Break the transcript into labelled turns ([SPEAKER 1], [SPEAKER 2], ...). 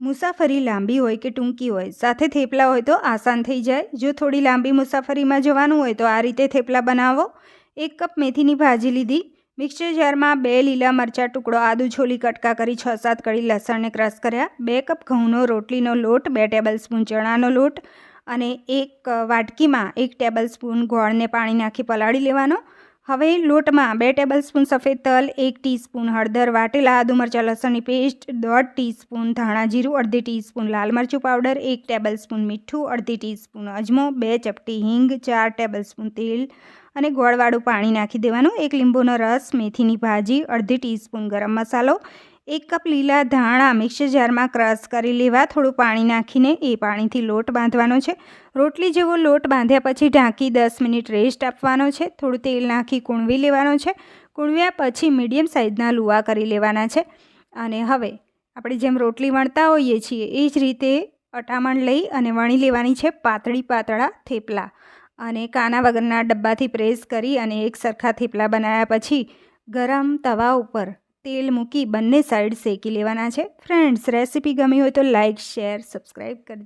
[SPEAKER 1] મુસાફરી લાંબી હોય કે ટૂંકી હોય, સાથે થેપલા હોય તો આસાન થઈ જાય. જો થોડી લાંબી મુસાફરીમાં જવાનું હોય તો આ રીતે થેપલા બનાવો. એક કપ મેથીની ભાજી લીધી. મિક્સર જારમાં બે લીલા મરચાં, ટુકડો આદુ છોલી, કટકા કરી છ સાત કળી લસણને ક્રશ કર્યા. બે કપ ઘઉંનો રોટલીનો લોટ, બે ટેબલ સ્પૂન ચણાનો લોટ અને એક વાટકીમાં એક ટેબલ સ્પૂન ગોળને પાણી નાખી પલાળી લેવાનો. હવે લોટમાં બે ટેબલ સ્પૂન સફેદ તલ, એક ટીસ્પૂન હળદર વાટેલા આદુ મરચાં, લસણની પેસ્ટ, દોઢ ટીસ્પૂન ધાણા જીરું, અડધી ટીસ્પૂન લાલ મરચું પાવડર, એક ટેબલ સ્પૂન મીઠું, અડધી ટીસ્પૂન અજમો, બે ચપટી હિંગ, ચાર ટેબલ સ્પૂન તેલ અને ગોળવાળું પાણી નાખી દેવાનું. એક લીંબુનો રસ, મેથીની ભાજી, અડધી ટીસ્પૂન ગરમ મસાલો એક કપ લીલા ધાણા મિક્સર જારમાં ક્રશ કરી લેવા, થોડું પાણી નાખીને એ પાણીથી લોટ બાંધવાનો છે. રોટલી જેવો લોટ બાંધ્યા પછી ઢાંકી દસ મિનિટ રેસ્ટ આપવાનો છે. થોડું તેલ નાખી કૂણવી લેવાનો છે. કૂણવ્યા પછી મીડિયમ સાઇઝના લુવા કરી લેવાના છે. અને હવે આપણે જેમ રોટલી વણતા હોઈએ છીએ, એ જ રીતે અટામણ લઈ અને વણી લેવાની છે પાતળી પાતળા થેપલા. અને કાના વગરના ડબ્બાથી પ્રેસ કરી અને એક સરખા થેપલા બનાવ્યા પછી ગરમ તવા ઉપર તેલ મૂકી બંને સાઈડ શેકી લેવાના છે. ફ્રેન્ડ્સ રેસીપી ગમી હોય તો લાઇક શેર સબસ્ક્રાઈબ કરજો.